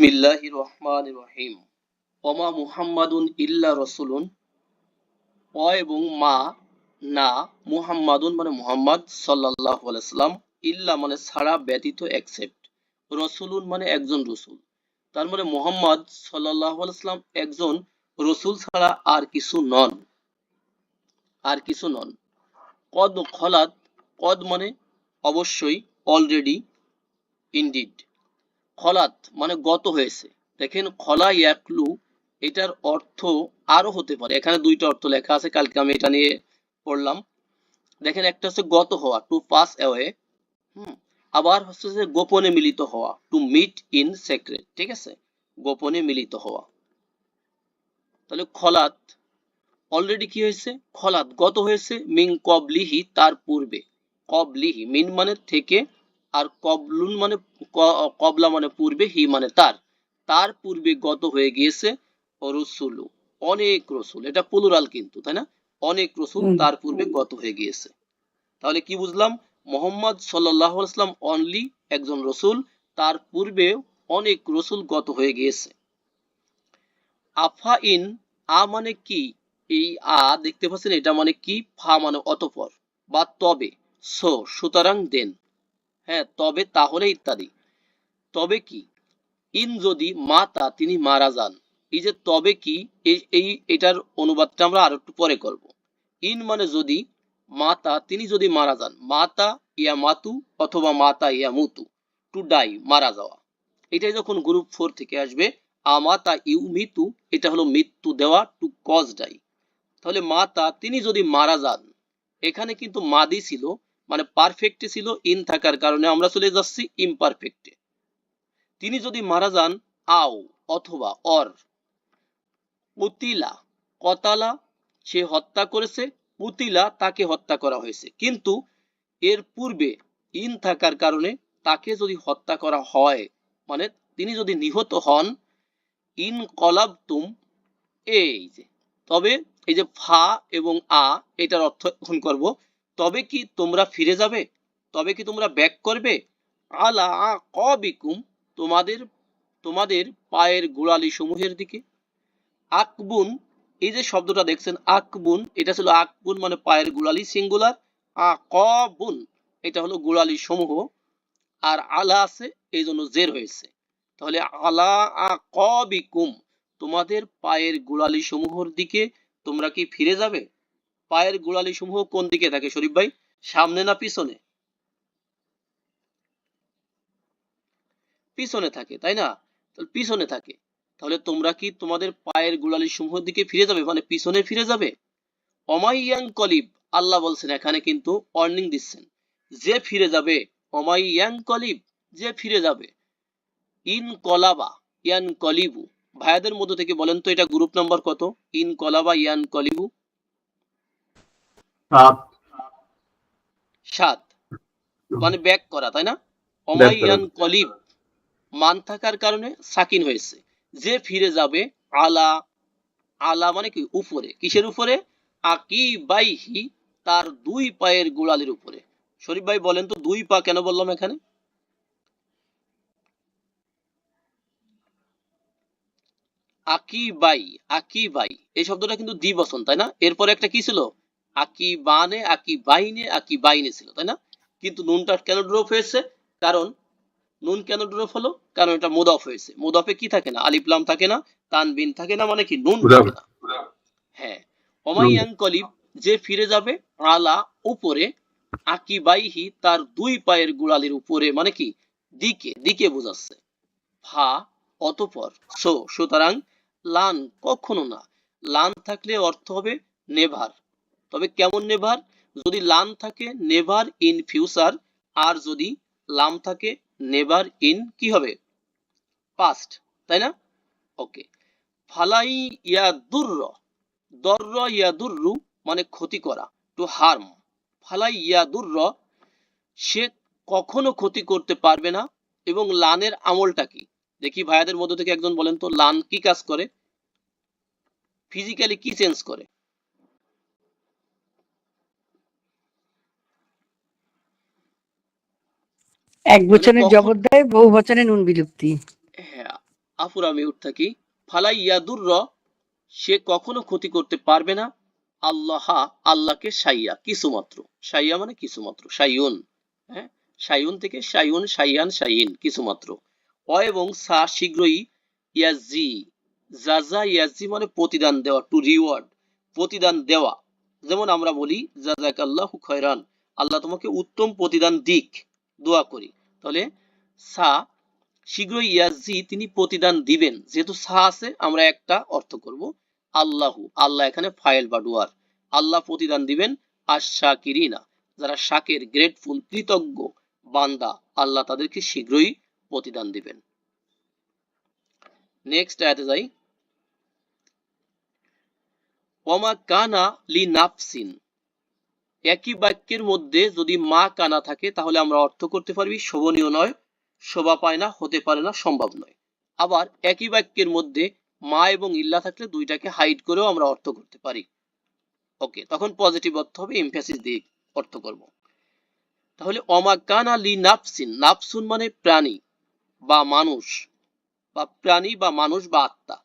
বিসমিল্লাহি রহিম। ওমা মুহাম্মাদুন ইল্লা রসুলুন। অ এবং মা না মুহাম্মাদুন মানে মুহাম্মদ ইল্লা মানে ছাড়া, ব্যতীত রসুলুন মানে একজন রসুল। তার মানে মুহাম্মদ সাল্লাম একজন রসুল ছাড়া আর কিছু নন। আর কিছু নন। কদ খলাত, কদ মানে অবশ্যই অলরেডি ইনডিড খলাত মানে গত হয়েছে। দেখেন, খলা ইয়াকলু, এটার অর্থ আরও হতে পারে। এখানে দুইটা অর্থ লেখা আছে, কালকে আমি এটা নিয়ে পড়লাম। দেখেন, একটা হচ্ছে গত হওয়া টু পাস অ্যাওয়ে হুম? আবার হচ্ছে যে গোপনে মিলিত হওয়া টু মিট ইন সেক্রেট ঠিক আছে? গোপনে মিলিত হওয়া। তাহলে খলাত অলরেডি কি হয়েছে? খলাত, গত হয়েছে মিং কবলিহি, তার পূর্বে। কবলিহি, মিন মানে থেকে আর কবলুন মানে কবলা মানে পূর্বে হি মানে তার। তার পূর্বে গত হয়ে গিয়েছে রসুলু। অনেক রসুল। এটা প্লুরাল কিন্তু তাই না? অনেক রসুল তার পূর্বে গত হয়ে গিয়েছে। তাহলে কি বুঝলাম? মোহাম্মদ সাল্লাহ আসলাম অনলি একজন রসুল। তার পূর্বে অনেক রসুল গত হয়ে গিয়েছে। আফা ইন আ মানে কি? এই আ দেখতে পাচ্ছেন এটা মানে কি? ফা মানে অতপর বা তবে। সো সুতরাং দেন। হ্যাঁ তবে তাহলে ইত্যাদি। তবে কি? ইন যদি মাতা, তিনি মারা যান। এই যে তবে কি, এই এটার অনুবাদটা আমরা আর একটু পরে করব। ইন মানে যদি মাতা, তিনি যদি মারা যান, মাতা ইয়া মাতু অথবা মাতা ইয়া মুতু, টু ডাই, মারা যাওয়া। এটাই যখন গ্রুপ ফোর থেকে আসবে আমাতা ইউ মিতু, এটা হলো মৃত্যু দেওয়া, টু কজ ডাই। তাহলে মাতা, তিনি যদি মারা যান, এখানে কিন্তু মাদি ছিল মানে পারফেক্টে ছিল ইন থাকার কারণে আমরা চলে যাচ্ছি ইমপারফেক্টে তিনি যদি মারা যান, আও অথবা অর পুতিলা কতালা, সে হত্যা করেছে পুতিলা তাকে হত্যা করা হয়েছে। কিন্তু এর পূর্বে ইন থাকার কারণে তাকে যদি হত্যা করা হয় মানে তিনি যদি নিহত হন ইন কলাবতুম, এই যে, তবে এই যে ফা এবং আ, এটার অর্থ এখন করব তবে কি তোমরা ফিরে যাবে? তবে কি তোমরা ব্যাক করবে? আলা কবিকুম তোমাদের তোমাদের পায়ের গোড়ালি সমূহের দিকে। আকবুন, এই যে শব্দটা দেখছেন, আকবুন, এটা ছিল আকবুন মানে পায়ের গোড়ালি, সিঙ্গুলার। আকবুন, এটা হলো গোড়ালি সমূহ আর আলা আছে, এই জন্য জের হয়েছে। তাহলে আলা আকবিকুম, তোমাদের পায়ের গোড়ালি সমূহর দিকে তোমরা কি ফিরে যাবে? পায়ের গোড়ালি সমূহ কোন দিকে থাকে, শরীফ ভাই? সামনে না পিছনে? পিছনে থাকে, তাই না? তাহলে পিছনে থাকে। তাহলে তোমরা কি তোমাদের পায়ের গোড়ালি সমূহের দিকে ফিরে যাবে? মানে পিছনে ফিরে যাবে? অমাইয়াং কলিব, আল্লাহ বলছেন, এখানে কিন্তু ওয়ার্নিং দিচ্ছেন। যে ফিরে যাবে, অমাইয়াং কলিব, যে ফিরে যাবে। ইন কলাবা, ইয়ান কলিবু। ভাইয়াদের মধ্য থেকে বলেন তো, এটা গ্রুপ নাম্বার কত? ইন কলাবা, ইয়ান কলিবু। সাত। মানে ব্যাক করা তাই না? অমাইয়ান কলিব মান থাকার কারণে সাকিন হয়েছে। যে ফিরে যাবে আলা আলা মানে কি? উপরে। কিসের উপরে? আকি বাইহি তার দুই পায়ের গোড়ালির উপরে। শরীফ ভাই বলেন তো দুই পা কেন বললাম এখানে? আকি বাই আকি বাই এই শব্দটা কিন্তু দ্বিবচন তাই না? এরপরে একটা কি ছিল? আকি বানে আকি বাইনে আকি বাইনে ছিল তাই না? কিন্তু নুনটা কেন ড্রপ হয়েছে? কারণ নুন কেন ড্রপ হলো? কারণ এটা মুদাফ হয়েছে। মুদাফে কি থাকে না? আলিফলাম থাকে না তানবিন থাকে না মানে কি নুন থাকে না। হ্যাঁ। অমাইয়াং কলিব যে ফিরে যাবে আলা উপরে আকিবাইহি তার দুই পায়ের গোড়ালির উপরে মানে কি? দিকে দিকে বোঝাচ্ছে। ফা অতপর সো সুতরাং লান কখনো না। লান থাকলে অর্থ হবে নেভার। তবে কেমন নেভার? যদি লান থাকে, নেভার ইন ফিউচার, আর যদি লাম থাকে, নেভার ইন কি হবে? পাস্ট, তাই না? ওকে। ফালাই ইয়া দুর্র, দর্র ইয়া দুর্রু মানে ক্ষতি করা, টু হার্ম। ফালাই ইয়া দুর্র, সে কখনো ক্ষতি করতে পারবে না, এবং লানের আমলটা কি? দেখি ভাইয়াদের মধ্যে থেকে একজন বলেন তো, লান কি কাজ করে? ফিজিক্যালি কি চেঞ্জ করে? এক বচনের কখন- দেয় বহু বচনে নুন বিলুপ্তি। হ্যাঁ আফুর আমি উঠ থাকি। ফালাই ইয়াদুর র সে কখনো ক্ষতি করতে পারবে না। আল্লাহ আল্লাহকে সাইয়া কিছুমাত্র। সাইয়া মানে কিছুমাত্র সাইউন হ্যাঁ সাইউন থেকে সাইউন সাইয়ান সাইন কিছুমাত্র। অ এবং সা শীঘ্রই ইয়াজি। জাজা ইয়াজি মানে প্রতিদান দেওয়া টু রিওয়ার্ড প্রতিদান দেওয়া। যেমন আমরা বলি জাজাক আল্লাহ খয়রান। আল্লাহ তোমাকে উত্তম প্রতিদান দিক দোয়া করি। তাহলে সা, শীঘ্রই ইয়াজি তিনি প্রতিদান দিবেন। যেহেতু সা আছে, আমরা একটা অর্থ করব আল্লাহু। আল্লাহ এখানে ফাইল বা ডুয়ার। আল্লাহ প্রতিদান দিবেন আর শাকিরিনা যারা শাকের গ্রেটফুল, কৃতজ্ঞ বান্দা, আল্লাহ তাদেরকে শীঘ্রই প্রতিদান দিবেন। নেক্সট আয়াতে যাই। ওমা কানা লি নাফসিন একই বাক্যের মধ্যে যদি মা কানা থাকে, তাহলে আমরা অর্থ করতে পারবি শোভনীয় নয়, শোভা পায় না, হতে পারে না, সম্ভব নয়। আবার একই বাক্যের মধ্যে মা এবং ইল্লা থাকলে দুইটাকে হাইড করেও আমরা অর্থ করতে পারি। ওকে, তখন পজিটিভ অর্থ হবে এমফ্যাসিস দিয়ে অর্থ করব। তাহলে অমা কানা লি নাফসিন, নাফসুন মানে প্রাণী বা মানুষ, বা প্রাণী বা মানুষ বা আত্মা।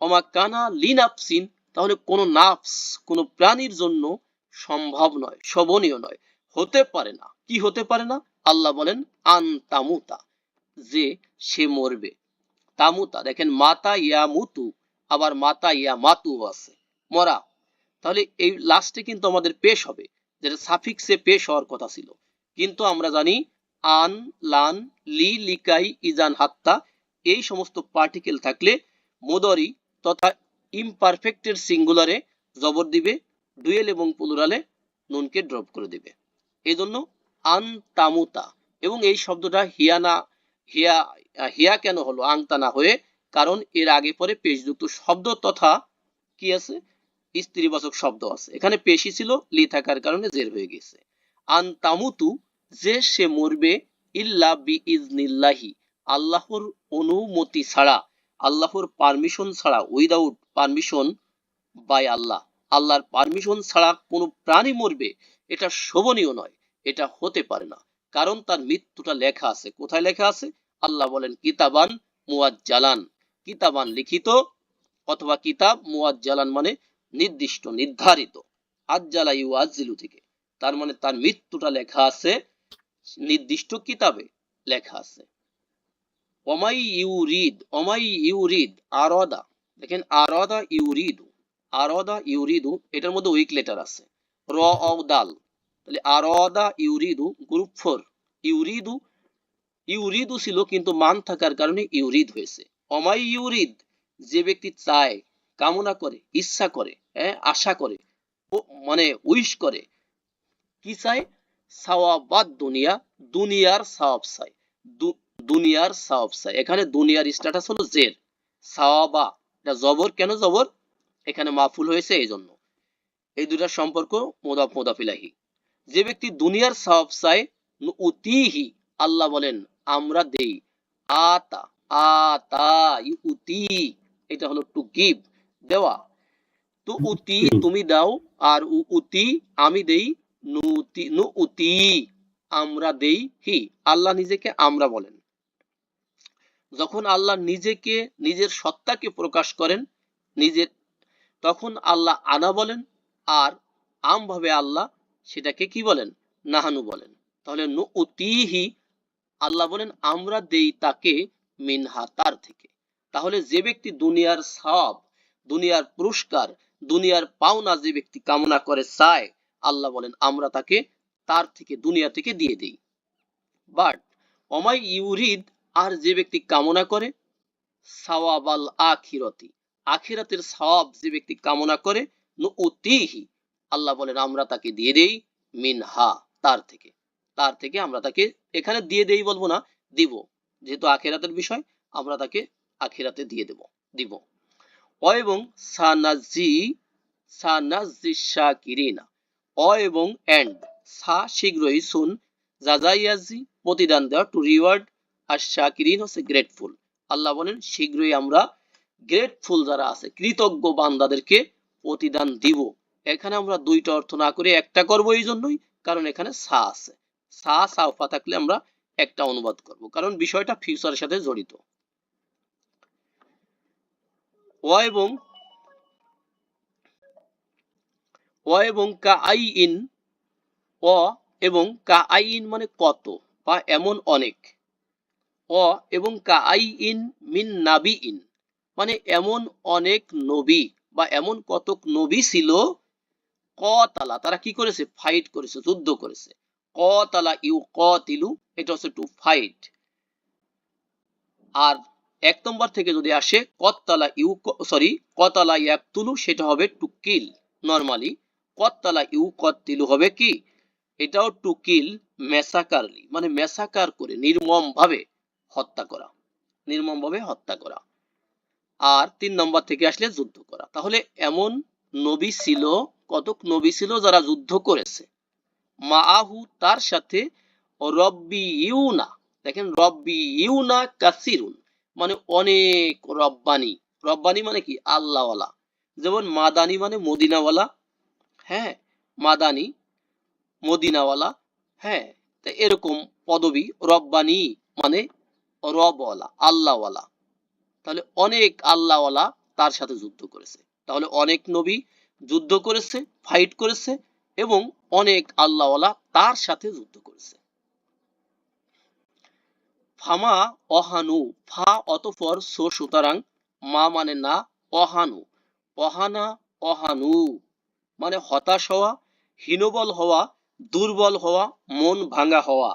অমা কানা লি নাফসিন, তাহলে কোনো নাফস, কোনো প্রাণীর জন্য সম্ভব নয়, শোভনীয় নয়। হতে পারে না। কি হতে পারে না? আল্লাহ বলেন, আন্তামুতা, যে সে মরবে। তামুতা, দেখেন, মাতা ইয়া মুতু আবার মাতা ইয়া মাতু আছে। মরা তাহলে এই লাস্টে কিন্তু আমাদের পেশ হবে, যেটা সাফিক্সে পেশ হওয়ার কথা ছিল। কিন্তু আমরা জানি, আন, লান, লি, লিকাই, ইজান, হাত্তা, এই সমস্ত পার্টিকেল থাকলে মোদরি তথা ইমপারফেক্টের সিঙ্গুলারে জবর দিবে ডুয়েল এবং প্লুরালে নুনকে ড্রপ করে দিবে। এই জন্য আন তামুতা এবং এই শব্দটা হিয়ানা হিয়া হিয়া কেন হলো? আংতা না হয়ে, কারণ এর আগে পরে পেশযুক্ত শব্দ তথা কি আছে? স্ত্রীবাচক শব্দ আছে। এখানে পেশি ছিল লি থাকার কারণে জের হয়ে গেছে। আন তামুতু যে সে মরবে ইল্লা বি ইজনিল্লাহি আল্লাহর অনুমতি ছাড়া, আল্লাহর পারমিশন ছাড়া উইদাউট পারমিশন বাই আল্লাহ। আল্লাহর পারমিশন ছাড়া কোনো প্রাণী মরবে, এটা শোভনীয় নয়, এটা হতে পারে না। কারণ তার মৃত্যুটা লেখা আছে। কোথায় লেখা আছে? আল্লাহ বলেন, কিতাবান মুয়াজ্জালান। কিতাবান লিখিত অথবা কিতাব মুয়াজ্জালান মানে নির্দিষ্ট, নির্ধারিত। আজ্জালা ইউ আজিলু থেকে। তার মানে তার মৃত্যুটা লেখা আছে, নির্দিষ্ট কিতাবে লেখা আছে। অমাই ইউরিদ অমাই ইউরিদ, আরদা। দেখেন, আরদা ইউরিদু। আরদা ইউরিদু, এটার মধ্যে উইক লেটার আছে। র অ দাল। তাহলে আরদা ইউরিদু গ্রুপ ফোর ইউরিদু ইউরিদু ছিল কিন্তু মান থাকার কারণে ইউরিদ হয়েছে। অমাই ইউরিদ, যে ব্যক্তি চায়, কামনা করে, ইচ্ছা করে হ্যাঁ আশা করে মানে উইশ করে, কি চায়? সাওয়াবাদ দুনিয়া, দুনিয়ার সাওয়াব চায়। দুনিয়ার সাওয়াব চায়। এখানে দুনিয়ার স্ট্যাটাস হলো জের। সাওয়াবা, এটা জবর, কেন জবর? এখানে মাফুল হয়েছে এই জন্য এই দুটার সম্পর্ক মোদাফ মোদাফিলাহি। যে ব্যক্তি দুনিয়ার সাওয়াব চায় উতিহি, আল্লাহ বলেন, আমরা দেই। আতা আতা ইউতি এটা হলো টু গিভ দেওয়া। তু উতি তুমি দাও, আর উতি আমি দেই নুতি নু উতি আমরা দেই হি, আল্লাহ নিজেকে আমরা বলেন। যখন আল্লাহ নিজেকে, নিজের সত্তাকে প্রকাশ করেন, নিজের তখন আল্লাহ আনা বলেন আর আম ভাবে আল্লাহ সেটাকে কি বলেন? নাহানু বলেন। তাহলে নু আল্লাহ বলেন, আমরা দেই তাকে মিনহা তার থেকে। তাহলে যে ব্যক্তি দুনিয়ার সব, দুনিয়ার পুরস্কার, দুনিয়ার পাওনা যে ব্যক্তি কামনা করে চায়, আল্লাহ বলেন, আমরা তাকে তার থেকে, দুনিয়া থেকে দিয়ে দেই। বাট অমাই ইউরিদ আর যে ব্যক্তি কামনা করে, সাওয়াবাল আখিরতি। আখিরাতের সওয়াব যে ব্যক্তি কামনা করে নুতিহি আল্লাহ বলেন, আমরা তাকে দিয়ে দেই মিনহা, তার থেকে। তার থেকে আমরা তাকে এখানে দিয়ে দেই বলব না, দিব। যেহেতু আখিরাতের বিষয়, আমরা তাকে আখিরাতে দিয়ে দেব, দিব। অ এবং সানাজি সানাজি শাকিরিনা, অ এবং এন্ড, সা শীঘ্রই শুন জাজাইয়াজি, প্রতিদান দেওয়া টু রিওয়ার্ড, আর শাকিরিন হচ্ছে গ্রেটফুল। আল্লাহ বলেন, শীঘ্রই আমরা গ্রেটফুল যারা আছে, কৃতজ্ঞ বান্দাদেরকে প্রতিদান দিব। এখানে আমরা দুইটা অর্থ না করে একটা করব এই জন্যই, কারণ এখানে সা আছে। সা সাউফা থাকলে আমরা একটা অনুবাদ করব, কারণ বিষয়টা ফিউচারের সাথে জড়িত। এবং, ও এবং কা আই ইন অ এবং কা আই ইন মানে কত বা এমন অনেক। অ এবং কা আই ইন মিন নাবি ইন মানে এমন অনেক নবী বা এমন কতক নবী ছিল, কতালা, তারা কি করেছে? ফাইট করেছে, যুদ্ধ করেছে। কতালা ইউ কতিলু এটা হচ্ছে টু ফাইট আর এক নম্বর থেকে যদি আসে কত্তালা ইউ সরি কতালা ইয়াকতুলু, সেটা হবে টু কিল নরমালি কত্তালা ইউ কত্তিলু হবে কি? এটাও টু কিল মেসাকারলি মানে মেসাকার করে নির্মম ভাবে হত্যা করা। নির্মম ভাবে হত্যা করা। আর তিন নম্বর থেকে আসলে যুদ্ধ করা। তাহলে এমন নবী ছিল, কতক নবী ছিল যারা যুদ্ধ করেছে? মাআহু তার সাথে রব্বি ইউনা দেখেন রব্বি ইউনা কাসিরুন মানে অনেক রব্বানি। রব্বানি মানে কি? আল্লাহওয়ালা। যেমন মাদানি মানে মদিনাওয়ালা হ্যাঁ মাদানি, মদিনাওয়ালা হ্যাঁ এরকম পদবি, রব্বানি মানে রবওয়ালা, আল্লাহওয়ালা। তাহলে অনেক আল্লাহওয়ালা তার সাথে যুদ্ধ করেছে। তাহলে অনেক নবী যুদ্ধ করেছে ফাইট করেছে এবং অনেক আল্লাহওয়ালা তার সাথে যুদ্ধ করেছে। ফামা অহানু, ফা অতঃপর সো সুতরাং মা মানে না, অহানু। অহানা অহানু মানে হতাশ হওয়া, হীনবল হওয়া, দুর্বল হওয়া, মন ভাঙ্গা হওয়া।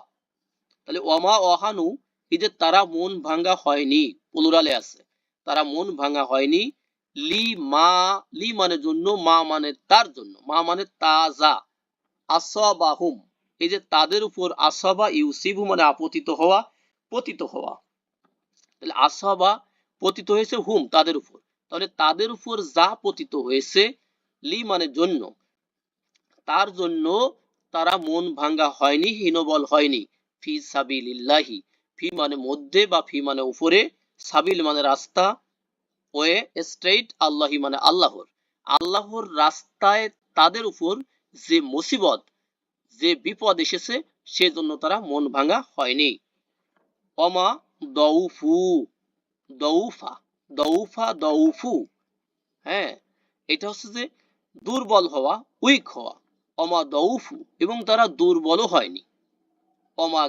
তাহলে অমা অহানু, এই যে তারা মন ভাঙ্গা হয়নি পুনরালে আছে। তারা মন ভাঙা হয়নি। লি মা, লি মানে জন্য, মা মানে তার জন্য। মা মানে তাজা, আসাবাহুম। এই যে তাদের উপর আসাবা, ইউসিবু মানে আপতিত হওয়া, পতিত হওয়া। তাহলে আসাবা পতিত হয়েছে হুম, তাদের উপর। তাহলে তাদের উপর যা পতিত হয়েছে, লি মানে জন্য, তার জন্য তারা মন ভাঙ্গা হয়নি, হীনবল হয়নি। ফি সাবিলিল্লাহি। ফি মানে মধ্যে বা ফি মানে উপরে। সাবিল মানে রাস্তা, ওয়ে স্ট্রেইট, আল্লাহি মানে আল্লাহর। আল্লাহর রাস্তায় তাদের উপর যে মুসিবত, যে বিপদ এসেছে, সেজন্য তারা মন ভাঙা হয়নি। অমা দৌফু দৌফা দৌফা দৌফু হ্যাঁ এটা হচ্ছে যে দুর্বল হওয়া, উইক হওয়া। অমা দৌফু এবং তারা দুর্বলও হয়নি। অমা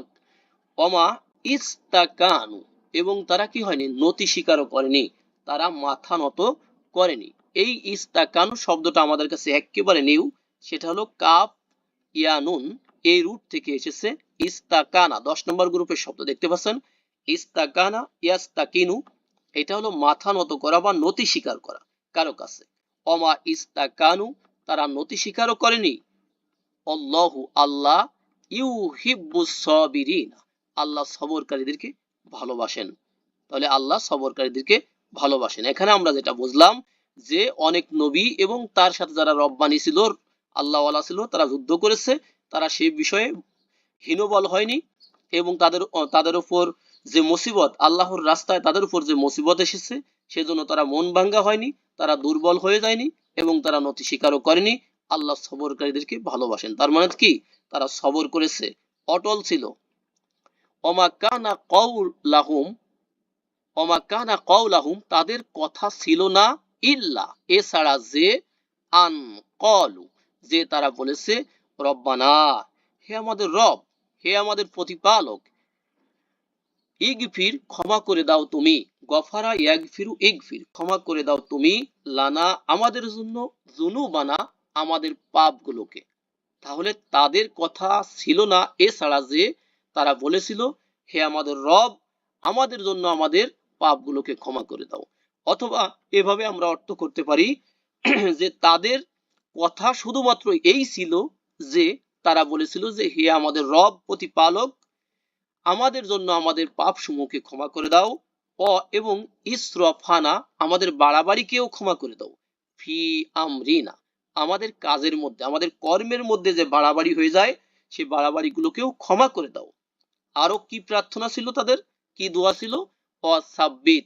অমা ইস্তাকানু এবং তারা কি হয়নি? নতি স্বীকারও করেনি। তারা মাথা নত করেনি। এই ইস্তাকানু শব্দটা আমাদের কাছে একেবারে নিউ সেটা হলো কাপ ইয়ানুন এই রুট থেকে এসেছে ইস্তাকানা, দশ নম্বর গ্রুপের শব্দ দেখতে পাচ্ছেন? ইস্তাকানা ইয়াস্তাকিনু, এটা হলো মাথা নত করা বা নতি স্বীকার করা, কারও কাছে। অমা ইস্তাকানু, তারা নতি স্বীকারও করেনি। অল্লাহু আল্লাহ ইউ হিব্বুসবিরিন আল্লাহ সবরকারীদেরকে ভালোবাসেন। তাহলে আল্লাহ সবরকারীদেরকে ভালোবাসেন। এখানে আমরা যেটা বুঝলাম যে অনেক নবী এবং তার সাথে যারা রব্বানি ছিল, আল্লাহওয়ালা ছিল, তারা যুদ্ধ করেছে, তারা সেই বিষয়ে হীনবল হয়নি এবং তাদের তাদের উপর যে মুসিবত, আল্লাহর রাস্তায় তাদের উপর যে মুসিবত এসেছে, সেজন্য তারা মন ভাঙ্গা হয়নি, তারা দুর্বল হয়ে যায়নি এবং তারা নতি স্বীকারও করেনি। আল্লাহ সবরকারীদেরকে ভালোবাসেন। তার মানে কি? তারা সবর করেছে, অটল ছিল। অমা কানা কৌলাহুম অমা কানা কৌলাহুম তাদের কথা ছিল না ইল্লা এছাড়া যে আন কলু, যে তারা বলেছে, রব্বানা, হে আমাদের রব, হে আমাদের প্রতিপালক, ইগফির ক্ষমা করে দাও তুমি, গফারা ইয়াগফিরু ইগফির, ক্ষমা করে দাও তুমি, লানা, আমাদের জন্য জুনুবানা আমাদের পাপগুলোকে। তাহলে তাদের কথা ছিল না এছাড়া যে তারা বলেছিল, হে আমাদের রব, আমাদের জন্য আমাদের পাপগুলোকে ক্ষমা করে দাও। অথবা এভাবে আমরা অর্থ করতে পারি যে তাদের কথা শুধুমাত্র এই ছিল যে তারা বলেছিল যে, হে আমাদের রব, প্রতিপালক, আমাদের জন্য আমাদের পাপ সমূহকে ক্ষমা করে দাও অ এবং ইসরফানা আমাদের বাড়াবাড়িকেও ক্ষমা করে দাও। ফি আমরিনা, আমাদের কাজের মধ্যে, আমাদের কর্মের মধ্যে যে বাড়াবাড়ি হয়ে যায় সেই বাড়াবাড়িগুলোকেও ক্ষমা করে দাও। আরও কি প্রার্থনা ছিল তাদের? কি দোয়া ছিল? অ সাব্বিত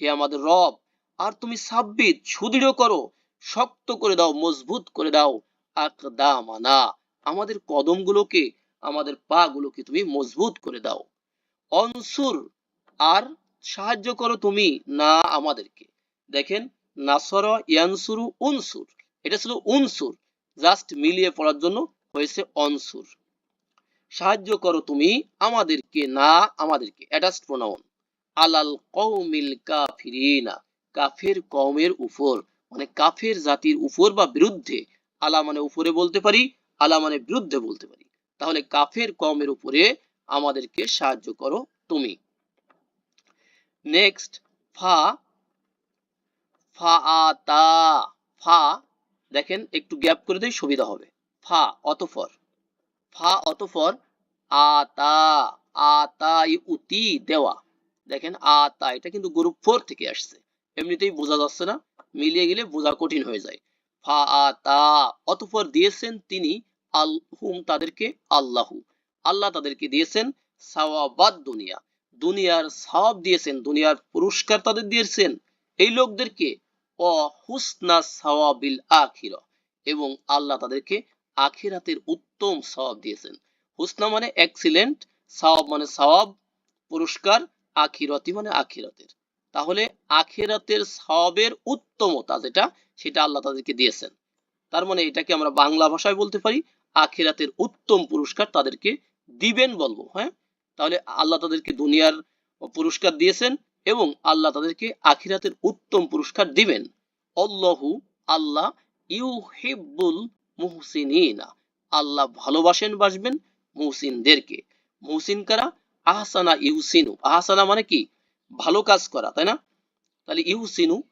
হে আমাদের রব, আর তুমি সাব্বিত, সুদৃঢ় করো, শক্ত করে দাও, মজবুত করে দাও। আকদামানা, আমাদের কদমগুলোকে, আমাদের পা গুলোকে তুমি মজবুত করে দাও। অনসুর, আর সাহায্য করো তুমি, না আমাদেরকে। দেখেন, নাসর ইয়ানসুরু উনসুর। এটা ছিল উনসুর। জাস্ট মিলিয়ে পড়ার জন্য হয়েছে অনসুর। সাহায্য করো তুমি আমাদেরকে, না আমাদেরকে। অ্যাটাস্ট প্রোনাউন আলাল কওমিল কাফিরিনা, কাফের কওমের উপর মানে কাফের জাতির উপর বা বিরুদ্ধে। আলা মানে উপরে বলতে পারি, আলা মানে বিরুদ্ধে বলতে পারি। তাহলে কাফের কওমের উপরে আমাদেরকে সাহায্য করো তুমি। নেক্সট, ফা ফা আতা ফা, দেখেন একটু গ্যাপ করে দেই, সুবিধা হবে। ফা অতফর ফা অতফর আতা আতাই উতি দেওয়া। দেখেন, আতা, এটা কিন্তু গ্রুপ ফোর থেকে আসছে। এমনিতেই বোঝা যাচ্ছে না, মিলিয়ে গেলে বোঝা কঠিন হয়ে যায়। ফা, আতা অতফর দিয়েছেন তিনি আল হুম তাদেরকে আল্লাহু। আল্লাহ তাদেরকে দিয়েছেন সাওয়াবাদ দুনিয়া। দুনিয়ার সওয়াব দিয়েছেন, দুনিয়ার পুরস্কার তাদের দিয়েছেন। এই লোকদেরকে অ হুসনা সাওয়াবিল আখিরা। এবং আল্লাহ তাদেরকে আখিরাতের উত্তম সওয়াব দিয়েছেন। হুসনা মানে এক্সিলেন্ট সওয়াব মানে সওয়াব, পুরস্কার, আখিরাতি মানে আখিরাতের। তাহলে আখিরাতের সওয়াবের উত্তমতা যেটা, সেটা আল্লাহ তাদেরকে দিয়েছেন। তার মানে এটাকে আমরা বাংলা ভাষায় বলতে পারি, আখিরাতের উত্তম পুরস্কার তাদেরকে দিবেন বলব হ্যাঁ? তাহলে আল্লাহ তাদেরকে দুনিয়ার পুরস্কার দিয়েছেন এবং আল্লাহ তাদেরকে আখিরাতের উত্তম পুরস্কার দিবেন। অল্লাহু আল্লাহ ইউহিব্বুল মুহসিনিনা আল্লাহ ভালোবাসেন বাসবেন মুহসিনদেরকে। মুহসিন কারা? আহসানা ইউসিনু। আহসানা মানে কি? ভালো কাজ করা, তাই না? তাহলে ইউসিনু,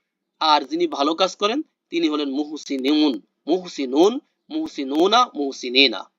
আর যিনি ভালো কাজ করেন, তিনি হলেন মুহসিনুন। মুহসিনুন, মুহসিনুনা, মুহসিনিনা।